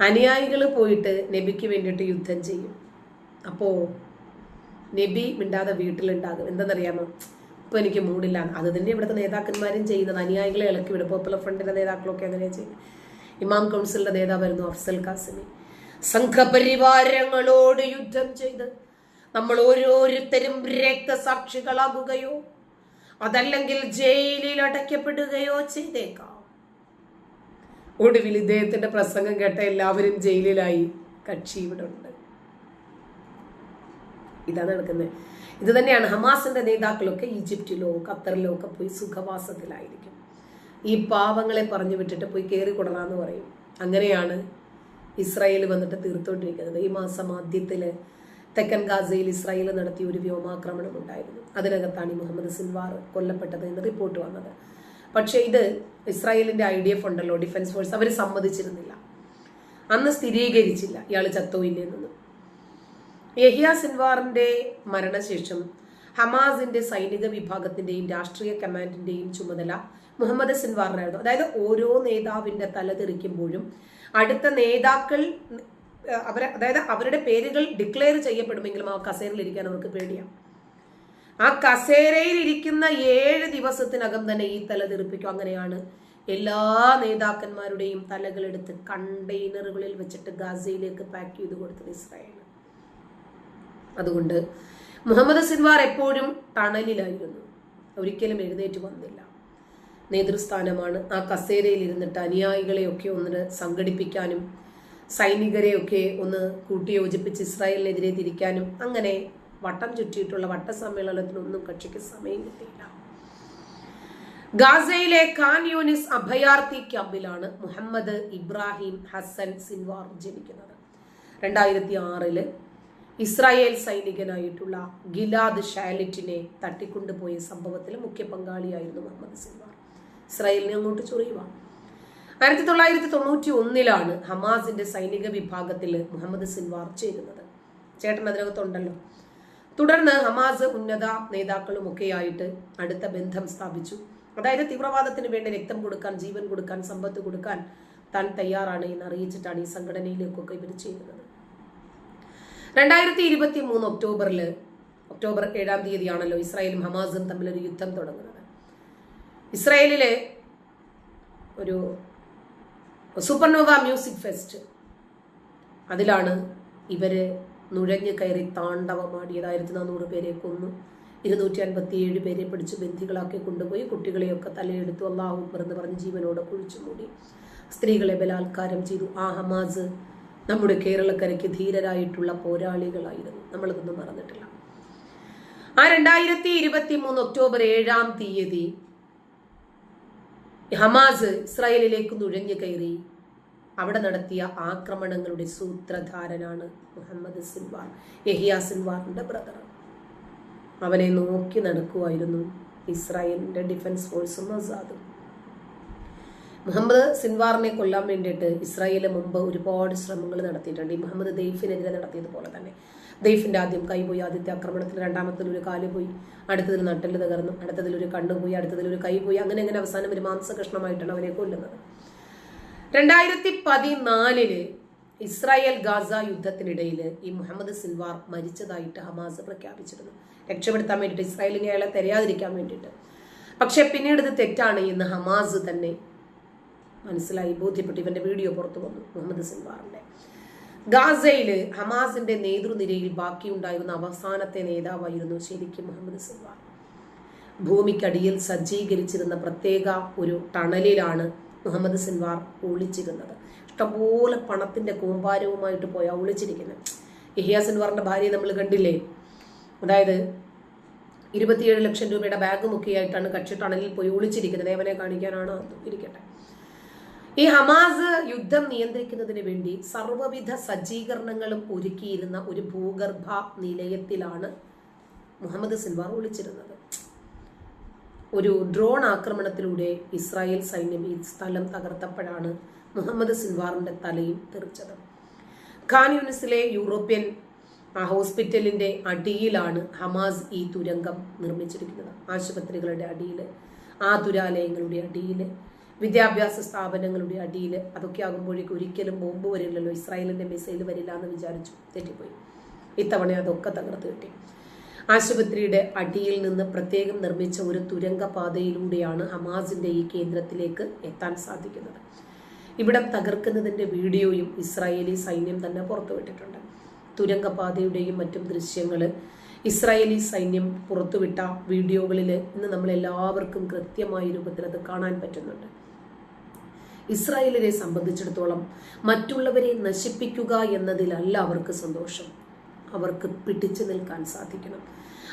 അനുയായികൾ പോയിട്ട് നബിക്ക് വേണ്ടിയിട്ട് യുദ്ധം ചെയ്യും. അപ്പോൾ നബി മിണ്ടാതെ വീട്ടിലുണ്ടാകും. എന്തെന്നറിയാമോ? ഇപ്പൊ എനിക്ക് മൂടില്ല അത് തന്നെ ഇവിടുത്തെ നേതാക്കന്മാരും ചെയ്യുന്നത്. അനുയായികളെ ഇളക്കി വിടും. പോപ്പുലർ ഫ്രണ്ടിന്റെ നേതാക്കളൊക്കെ അങ്ങനെ ചെയ്യും ഇമാം കൗൺസിലിന്റെ നേതാവായിരുന്നു അഫ്സൽ കാസിമി സംഘപരിവാരങ്ങളോട് യുദ്ധം ചെയ്ത് നമ്മൾ ഓരോരുത്തരും രക്തസാക്ഷികളാകുകയോ അതല്ലെങ്കിൽ ജയിലിൽ അടയ്ക്കപ്പെടുകയോ ചെയ്തേക്കാം. ഒടുവിൽ ഇദ്ദേഹത്തിന്റെ പ്രസംഗം കേട്ട എല്ലാവരും ജയിലിലായി. കക്ഷി ഇവിടെ ഉണ്ട്. ഇതാണ് നടക്കുന്നത്. ഇത് തന്നെയാണ് ഹമാസിന്റെ നേതാക്കളൊക്കെ ഈജിപ്തിലോ ഖത്തറിലോ ഒക്കെ പോയി സുഖവാസത്തിലായിരിക്കും. ഈ പാവങ്ങളെ പറഞ്ഞു വിട്ടിട്ട് പോയി കയറി കൊടറാന്ന് പറയും. അങ്ങനെയാണ് ഇസ്രായേൽ വന്നിട്ട് തീർത്തുകൊണ്ടിരിക്കുന്നത് ഈ മാസം ആദ്യത്തിൽ തെക്കൻ ഗാസയിൽ ഇസ്രായേൽ നടത്തിയ ഒരു വ്യോമാക്രമണം ഉണ്ടായിരുന്നു. അതിനകത്താണ് ഈ മുഹമ്മദ് സിൻവാർ കൊല്ലപ്പെട്ടത് എന്ന് റിപ്പോർട്ട് വന്നത്. പക്ഷേ ഇത് ഇസ്രായേലിന്റെ ഐ ഡി എഫ് ഉണ്ടല്ലോ ഡിഫൻസ് ഫോഴ്സ് അവർ സമ്മതിച്ചിരുന്നില്ല. അന്ന് സ്ഥിരീകരിച്ചില്ല ഇയാൾ ചത്തോ ഇല്ലെന്നൊന്നും യഹിയ സിൻവാറിന്റെ മരണശേഷം ഹമാസിന്റെ സൈനിക വിഭാഗത്തിന്റെയും രാഷ്ട്രീയ കമാൻഡിന്റെയും ചുമതല മുഹമ്മദ് സിൻവാറിനായിരുന്നു. അതായത് ഓരോ നേതാവിന്റെ തല തെറിക്കുമ്പോഴും അടുത്ത നേതാക്കൾ അവരെ അതായത് അവരുടെ പേരുകൾ ഡിക്ലെയർ ചെയ്യപ്പെടുമെങ്കിലും ആ കസേരയിൽ അവർക്ക് പേടിയാണ് ആ കസേരയിൽ ഇരിക്കുന്ന ഏഴ് ദിവസത്തിനകം തന്നെ ഈ തല തെറിപ്പിക്കും. അങ്ങനെയാണ് എല്ലാ നേതാക്കന്മാരുടെയും തലകളെടുത്ത് കണ്ടെയ്നറുകളിൽ വെച്ചിട്ട് ഗാസയിലേക്ക് പാക്ക് ചെയ്ത് കൊടുത്തത് ഇസ്രായേൽ അതുകൊണ്ട് മുഹമ്മദ് സിൻവാർ എപ്പോഴും തണലിലായിരുന്നു ഒരിക്കലും എഴുന്നേറ്റ് വന്നില്ല. നേതൃസ്ഥാനമാണ് ആ കസേരയിൽ ഇരുന്നിട്ട് അനുയായികളെയൊക്കെ ഒന്ന് സംഘടിപ്പിക്കാനും സൈനികരെയൊക്കെ ഒന്ന് കൂട്ടിയോജിപ്പിച്ച് ഇസ്രായേലിനെതിരെ തിരിക്കാനും അങ്ങനെ വട്ടം ചുറ്റിയിട്ടുള്ള വട്ടസമ്മേളനത്തിനൊന്നും കക്ഷിക്ക് സമയം കിട്ടിയില്ല. ഗാസയിലെ ഖാൻ യൂനിസ് അഭയാർത്ഥി ക്യാമ്പിലാണ് മുഹമ്മദ് ഇബ്രാഹിം ഹസൻ സിൻവാർ ജനിക്കുന്നത്. രണ്ടായിരത്തി ആറിൽ ഇസ്രായേൽ സൈനികനായിട്ടുള്ള ഗിലാദ് ഷാലിറ്റിനെ തട്ടിക്കൊണ്ടുപോയ സംഭവത്തിൽ മുഖ്യ പങ്കാളിയായിരുന്നു മുഹമ്മദ് സിൻവാർ. ഇസ്രായേലിനെ അങ്ങോട്ട് ചൊറിയുക. ആയിരത്തി തൊള്ളായിരത്തി തൊണ്ണൂറ്റി ഒന്നിലാണ് ഹമാസിന്റെ സൈനിക വിഭാഗത്തിൽ മുഹമ്മദ് സിൻവാർ ചേരുന്നത്. ചേട്ടൻ അതിനകത്തുണ്ടല്ലോ. തുടർന്ന് ഹമാസ് ഉന്നത നേതാക്കളുമൊക്കെയായിട്ട് അടുത്ത ബന്ധം സ്ഥാപിച്ചു. അതായത് തീവ്രവാദത്തിന് വേണ്ടി രക്തം കൊടുക്കാൻ ജീവൻ കൊടുക്കാൻ സമ്പത്ത് കൊടുക്കാൻ താൻ തയ്യാറാണ് എന്ന് അറിയിച്ചിട്ടാണ് ഈ സംഘടനയിലേക്കൊക്കെ ഇവർ ചെയ്യുന്നത് രണ്ടായിരത്തി ഇരുപത്തി മൂന്ന് ഒക്ടോബറിൽ ഒക്ടോബർ ഏഴാം തീയതിയാണല്ലോ ഇസ്രായേലും ഹമാസും തമ്മിൽ ഒരു യുദ്ധം തുടങ്ങുന്നത്. ഇസ്രായേലിലെ ഒരു സൂപ്പർനോവ മ്യൂസിക് ഫെസ്റ്റ് അതിലാണ് ഇവർ നുഴഞ്ഞു കയറി താണ്ഡവമാടിയത് ആയിരത്തി നാനൂറ് പേരെ കൊന്നു. ഇരുന്നൂറ്റി അൻപത്തി ഏഴ് പേരെ പിടിച്ച് ബന്ധികളാക്കി കൊണ്ടുപോയി. കുട്ടികളെയൊക്കെ തലയെടുത്തു. അള്ളാഹു എന്ന് പറഞ്ഞ് ജീവനോടെ കുഴിച്ചു മൂടി. സ്ത്രീകളെ ബലാത്കാരം ചെയ്തു. ആ ഹമാസ് നമ്മുടെ കേരളക്കരയ്ക്ക് ധീരരായിട്ടുള്ള പോരാളികളായിരുന്നു. നമ്മളിതൊന്നും മറന്നിട്ടില്ല. ആ രണ്ടായിരത്തി ഇരുപത്തി മൂന്ന് ഒക്ടോബർ ഏഴാം തീയതി ഹമാസ് ഇസ്രായേലിലേക്ക് നുഴഞ്ഞു കയറി. അവിടെ നടത്തിയ ആക്രമണങ്ങളുടെ സൂത്രധാരനാണ് മുഹമ്മദ് സിൻവാർ. യഹിയ സിൻവാറിന്റെ ബ്രദർ അവനെ നോക്കി നടക്കുമായിരുന്നു ഇസ്രായേലിന്റെ ഡിഫൻസ് ഫോഴ്സും അസാദും മുഹമ്മദ് സിൻവാറിനെ കൊല്ലാൻ വേണ്ടിയിട്ട് ഇസ്രായേലിന് മുമ്പ് ഒരുപാട് ശ്രമങ്ങൾ നടത്തിയിട്ടുണ്ട്. ഈ മുഹമ്മദ് ദെയ്ഫിനെതിരെ നടത്തിയതുപോലെ തന്നെ. ദെയ്ഫിന്റെ ആദ്യം കൈപോയി ആദ്യത്തെ ആക്രമണത്തിൽ രണ്ടാമത്തിൽ ഒരു കാൽ പോയി അടുത്തതിൽ നട്ടൽ തകർന്നു അടുത്തതിൽ ഒരു കണ്ണുപോയി അടുത്തതിൽ ഒരു കൈ പോയി അങ്ങനെ അങ്ങനെ അവസാനം ഒരു മാംസകഷ്ണമായിട്ടാണ് അവനെ കൊല്ലുന്നത്. രണ്ടായിരത്തി പതിനാലിൽ ഇസ്രായേൽ ഗാസ യുദ്ധത്തിനിടയിൽ ഈ മുഹമ്മദ് സിൽവാർ മരിച്ചതായിട്ട് ഹമാസ് പ്രഖ്യാപിച്ചിരുന്നു. രക്ഷപ്പെടുത്താൻ വേണ്ടിയിട്ട് ഇസ്രായേലിനെ അയാളെ തെരയാതിരിക്കാൻ വേണ്ടിയിട്ട്. പക്ഷെ പിന്നീട് ഇത് തെറ്റാണ് എന്ന് ഹമാസ് തന്നെ മനസ്സിലായി ബോധ്യപ്പെട്ടു. ഇവന്റെ വീഡിയോ പുറത്തു വന്നു മുഹമ്മദ് സിൽവാറിന്റെ. ഗാസയിൽ ഹമാസിന്റെ നേതൃനിരയിൽ ബാക്കിയുണ്ടായിരുന്ന അവസാനത്തെ നേതാവായിരുന്നു ശരിക്കും മുഹമ്മദ് സിൽവാർ. ഭൂമിക്കടിയിൽ സജ്ജീകരിച്ചിരുന്ന പ്രത്യേക ഒരു ടണലിലാണ് മുഹമ്മദ് സിൻവാർ ഒളിച്ചിരുന്നത്. ഇഷ്ടംപോലെ പണത്തിന്റെ കൂമ്പാരവുമായിട്ട് പോയ ഒളിച്ചിരിക്കുന്നത്. ഇഹിയ സിൻവാറിന്റെ ഭാര്യയെ നമ്മൾ കണ്ടില്ലേ? അതായത് ഇരുപത്തിയേഴ് ലക്ഷം രൂപയുടെ ബാഗ് മുക്കിയായിട്ടാണ് കക്ഷി ടണലിൽ പോയി ഒളിച്ചിരിക്കുന്നത്. ഏവനെ കാണിക്കാനാണ് ഇരിക്കട്ടെ. ഈ ഹമാസ് യുദ്ധം നിയന്ത്രിക്കുന്നതിന് വേണ്ടി സർവവിധ സജ്ജീകരണങ്ങളും ഒരുക്കിയിരുന്ന ഒരു ഭൂഗർഭ നിലയത്തിലാണ് മുഹമ്മദ് സിൻവാർ ഒളിച്ചിരുന്നത്. ഒരു ഡ്രോൺ ആക്രമണത്തിലൂടെ ഇസ്രായേൽ സൈന്യം ഈ സ്ഥലം തകർത്തപ്പോഴാണ് മുഹമ്മദ് സിൻവാറിന്റെ തലയും തെറിച്ചത്. ഖാൻ യൂണിസിലെ യൂറോപ്യൻ ഹോസ്പിറ്റലിന്റെ അടിയിലാണ് ഹമാസ് ഈ തുരങ്കം നിർമ്മിച്ചിരിക്കുന്നത്. ആശുപത്രികളുടെ അടിയിൽ ആതുരാലയങ്ങളുടെ അടിയിൽ വിദ്യാഭ്യാസ സ്ഥാപനങ്ങളുടെ അടിയിൽ അതൊക്കെ ആകുമ്പോഴേക്കും ഒരിക്കലും ബോംബ് വരില്ലല്ലോ ഇസ്രായേലിന്റെ മിസൈൽ വരില്ല എന്ന് വിചാരിച്ചു തെറ്റിപ്പോയി. ഇത്തവണ അതൊക്കെ തകർത്ത് കിട്ടി. ആശുപത്രിയുടെ അടിയിൽ നിന്ന് പ്രത്യേകം നിർമ്മിച്ച ഒരു തുരങ്കപാതയിലൂടെയാണ് ഹമാസിന്റെ ഈ കേന്ദ്രത്തിലേക്ക് എത്താൻ സാധിക്കുന്നത്. ഇവിടം തകർക്കുന്നതിന്റെ വീഡിയോയും ഇസ്രായേലി സൈന്യം തന്നെ പുറത്തുവിട്ടിട്ടുണ്ട്. തുരങ്കപാതയുടെയും മറ്റും ദൃശ്യങ്ങൾ ഇസ്രായേലി സൈന്യം പുറത്തുവിട്ട വീഡിയോകളിൽ ഇന്ന് നമ്മൾ എല്ലാവർക്കും കൃത്യമായ രൂപത്തിൽ അത് കാണാൻ പറ്റുന്നുണ്ട്. ഇസ്രായേലിനെ സംബന്ധിച്ചിടത്തോളം മറ്റുള്ളവരെ നശിപ്പിക്കുക എന്നതിലല്ല അവർക്ക് സന്തോഷം. അവർക്ക് പിടിച്ചു നിൽക്കാൻ സാധിക്കണം.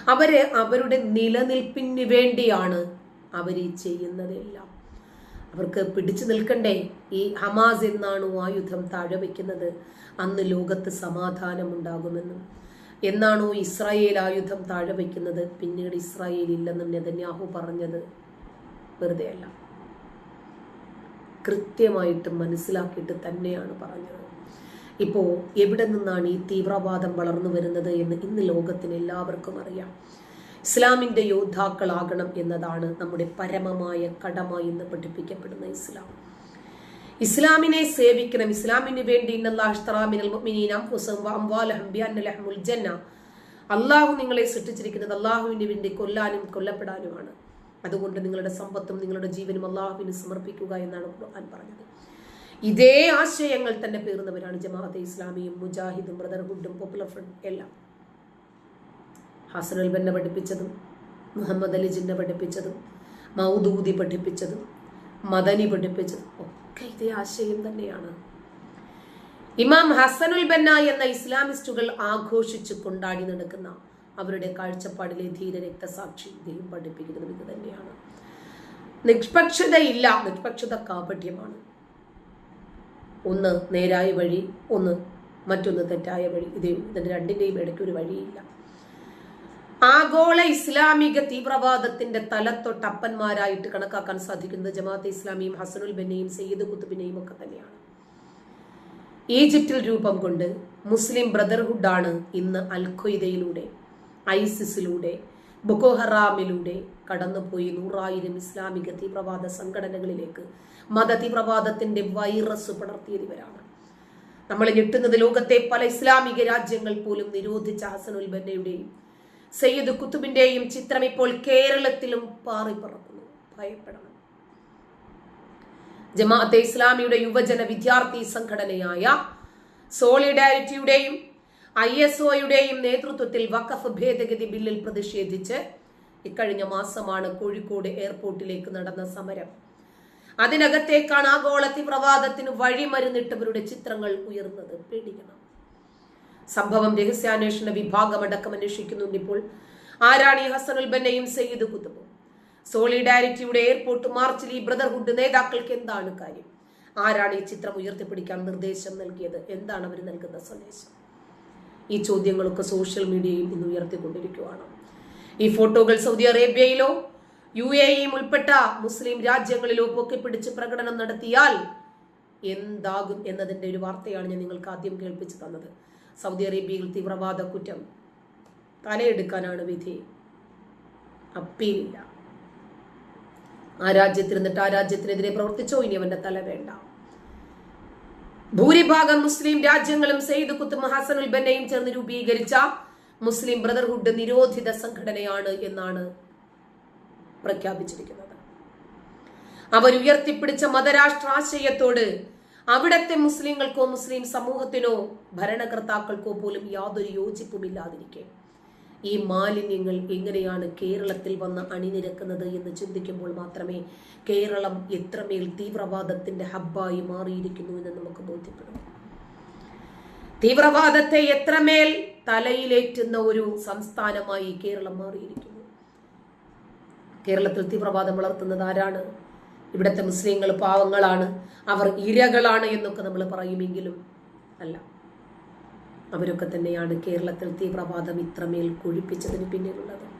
അവർ അവരുടെ നിലനിൽപ്പിന് വേണ്ടിയാണ് അവർ ഈ ചെയ്യുന്നതെല്ലാം. അവർക്ക് പിടിച്ചു നിൽക്കണ്ടേ? ഈ ഹമാസ് എന്നാണ് ആയുധം താഴെ വയ്ക്കുന്നത്. അന്ന് ലോകത്ത് സമാധാനം സമാധാനമുണ്ടാകുമെന്നും. എന്നാണോ ഇസ്രായേൽ ആയുധം താഴെ വയ്ക്കുന്നത്? പിന്നീട് ഇസ്രായേൽ ഇല്ലെന്നും നെതന്യാഹു പറഞ്ഞത് വെറുതെയല്ല. കൃത്യമായിട്ട് മനസ്സിലാക്കിയിട്ട് തന്നെയാണ് പറഞ്ഞത്. ഇപ്പോൾ എവിടെ നിന്നാണ് ഈ തീവ്രവാദം വളർന്നു വരുന്നത് എന്ന് ഇന്ന് ലോകത്തിന് എല്ലാവർക്കും അറിയാം. ഇസ്ലാമിന്റെ യോദ്ധാക്കളാകണം എന്നതാണ് നമ്മുടെ പരമമായ കടമ എന്ന് പഠിപ്പിക്കപ്പെടുന്ന ഇസ്ലാം. ഇസ്ലാമിനെ സേവിക്കണം. ഇസ്ലാമിന് വേണ്ടി അള്ളാഹു നിങ്ങളെ സൃഷ്ടിച്ചിരിക്കുന്നത് അള്ളാഹുവിന് വേണ്ടി കൊല്ലാനും കൊല്ലപ്പെടാനുമാണ്. അതുകൊണ്ട് നിങ്ങളുടെ സമ്പത്തും നിങ്ങളുടെ ജീവനും അള്ളാഹുവിന് സമർപ്പിക്കുക എന്നാണ് ഖുർആൻ പറഞ്ഞത്. ഇതേ ആശയങ്ങൾ തന്നെ പേറുന്നവരാണ് ജമാഅത്തെ ഇസ്ലാമിയും മുജാഹിദും ബ്രദർഹുഡും പോപ്പുലർ ഫ്രണ്ട് എല്ലാം. ഹസൻ അൽബന്നെ പഠിപ്പിച്ചതും മുഹമ്മദ് അലി ജിന്നെ പഠിപ്പിച്ചതും മൗദൂദി പഠിപ്പിച്ചതും മദനി പഠിപ്പിച്ചതും ഒക്കെ ഇതേ ആശയം തന്നെയാണ്. ഇമാം ഹസനുൽ ബന്ന എന്ന ഇസ്ലാമിസ്റ്റുകൾ ആഘോഷിച്ച് കൊണ്ടാടി നടക്കുന്ന അവരുടെ കാഴ്ചപ്പാടിലെ ധീര രക്തസാക്ഷി ഇദ്ദേഹം പഠിപ്പിക്കുന്നത് ഇത് തന്നെയാണ്. നിഷ്പക്ഷതയില്ല നിഷ്പക്ഷത കാപട്യമാണ്. ഒന്ന് നേരായ വഴി ഒന്ന് മറ്റൊന്ന് തെറ്റായ വഴി. ഇത് രണ്ടിന്റെയും ഇടയ്ക്ക് ഒരു വഴിയില്ല. ആഗോള ഇസ്ലാമിക തീവ്രവാദത്തിന്റെ തലത്തൊട്ടപ്പന്മാരായിട്ട് കണക്കാക്കാൻ സാധിക്കുന്നത് ജമാഅത്തെ ഇസ്ലാമിയും ഹസനുൽ ബെന്നയും സയ്യിദ് കുത്തുബിനെയും ഒക്കെ തന്നെയാണ്. ഈജിപ്തിൽ രൂപം കൊണ്ട് മുസ്ലിം ബ്രദർഹുഡാണ് ഇന്ന് അൽ ഐസിസിലൂടെ ബൊക്കോഹറാമിലൂടെ കടന്നുപോയി നൂറായിരം ഇസ്ലാമിക തീവ്രവാദ സംഘടനകളിലേക്ക് മത തീവ്രവാദത്തിന്റെ വൈറസ് പടർത്തിയതിവരാണ്. നമ്മൾ ഞെട്ടുന്നത് ലോകത്തെ പല ഇസ്ലാമിക രാജ്യങ്ങൾ പോലും നിരോധിച്ച ഹസനുൽ ബന്നയുടെയും സയ്യിദ് കുത്തുബിന്റെയും ചിത്രം ഇപ്പോൾ കേരളത്തിലും പാറിപ്പറക്കുന്നു ഭയപ്പെടണം. ജമാഅത്തെ ഇസ്ലാമിയുടെ യുവജന വിദ്യാർത്ഥി സംഘടനയായ സോളിഡാരിറ്റിയുടെയും ഐ എസ് ഒയുടെയും നേതൃത്വത്തിൽ വഖഫ് ഭേദഗതി ബില്ലിൽ പ്രതിഷേധിച്ച് ഇക്കഴിഞ്ഞ മാസമാണ് കോഴിക്കോട് എയർപോർട്ടിലേക്ക് നടന്ന സമരം. അതിനകത്തേക്കാണ് ആഗോള തീവ്രവാദത്തിന് വഴിമരുന്നിട്ടവരുടെ ചിത്രങ്ങൾ ഉയർന്നത്. പേടിക്കണം. സംഭവം രഹസ്യാന്വേഷണ വിഭാഗം അടക്കം അന്വേഷിക്കുന്നുണ്ട് ഇപ്പോൾ. ആരാണി ഹസനുൽ ബന്നയും സയ്യിദ് കുത്തുബും സോളിഡാരിറ്റിയുടെ എയർപോർട്ട് മാർച്ചിൽ ഈ ബ്രദർഹുഡ് നേതാക്കൾക്ക് എന്താണ് കാര്യം? ആരാണ് ഈ ചിത്രം ഉയർത്തിപ്പിടിക്കാൻ നിർദ്ദേശം നൽകിയത്? എന്താണ് അവർ നൽകുന്ന സന്ദേശം? ഈ ചോദ്യങ്ങളൊക്കെ സോഷ്യൽ മീഡിയയിൽ ഇന്ന് ഉയർത്തിക്കൊണ്ടിരിക്കുകയാണ് ഈ ഫോട്ടോകൾ സൗദി അറേബ്യയിലോ യു എയും ഉൾപ്പെട്ട മുസ്ലിം രാജ്യങ്ങളിലോ പൊക്കിപ്പിടിച്ച് പ്രകടനം നടത്തിയാൽ എന്താകും എന്നതിന്റെ ഒരു വാർത്തയാണ് ഞാൻ നിങ്ങൾക്ക് ആദ്യം കേൾപ്പിച്ചു തന്നത്. സൗദി അറേബ്യയിൽ തീവ്രവാദ കുറ്റം. തലയെടുക്കാനാണ് വിധി. അപ്പീലില്ല. ആ രാജ്യത്തിൽ രാജ്യത്തിരുന്നിട്ട് ആ രാജ്യത്തിനെതിരെ പ്രവർത്തിച്ചോ? ഇനി അവന്റെ തല വേണ്ട. ഭൂരിഭാഗം മുസ്ലിം രാജ്യങ്ങളും സെയ്ദ് കുത്തും ഹസനുൽ ബന്നയും ചേർന്ന് രൂപീകരിച്ച മുസ്ലിം ബ്രദർഹുഡ് നിരോധിത സംഘടനയാണ് എന്നാണ് പ്രഖ്യാപിച്ചിരിക്കുന്നത്. അവർ ഉയർത്തിപ്പിടിച്ച മതരാഷ്ട്രാശയത്തോട് അവിടത്തെ മുസ്ലിങ്ങൾക്കോ മുസ്ലിം സമൂഹത്തിനോ ഭരണകർത്താക്കൾക്കോ പോലും യാതൊരു യോജിപ്പുമില്ലാതിരിക്കെ ഈ മാലിന്യങ്ങൾ എങ്ങനെയാണ് കേരളത്തിൽ വന്ന് അണിനിരക്കുന്നത് എന്ന് ചിന്തിക്കുമ്പോൾ മാത്രമേ കേരളം എത്രമേൽ തീവ്രവാദത്തിന്റെ ഹബ്ബായി മാറിയിരിക്കുന്നു എന്ന് നമുക്ക് ബോധ്യപ്പെടും. തീവ്രവാദത്തെ എത്രമേൽ തലയിലേറ്റുന്ന ഒരു സംസ്ഥാനമായി കേരളം മാറിയിരിക്കുന്നു. കേരളത്തിൽ തീവ്രവാദം വളർത്തുന്നത് ആരാണ്? ഇവിടുത്തെ മുസ്ലിങ്ങൾ പാവങ്ങളാണ്. അവർ ഇരകളാണ് എന്നൊക്കെ നമ്മൾ പറയുമെങ്കിലും അല്ല. അവരൊക്കെ തന്നെയാണ് കേരളത്തിൽ തീവ്രവാദം ഇത്രമേൽ കൊഴിപ്പിച്ചതിന് പിന്നിലുള്ളത്.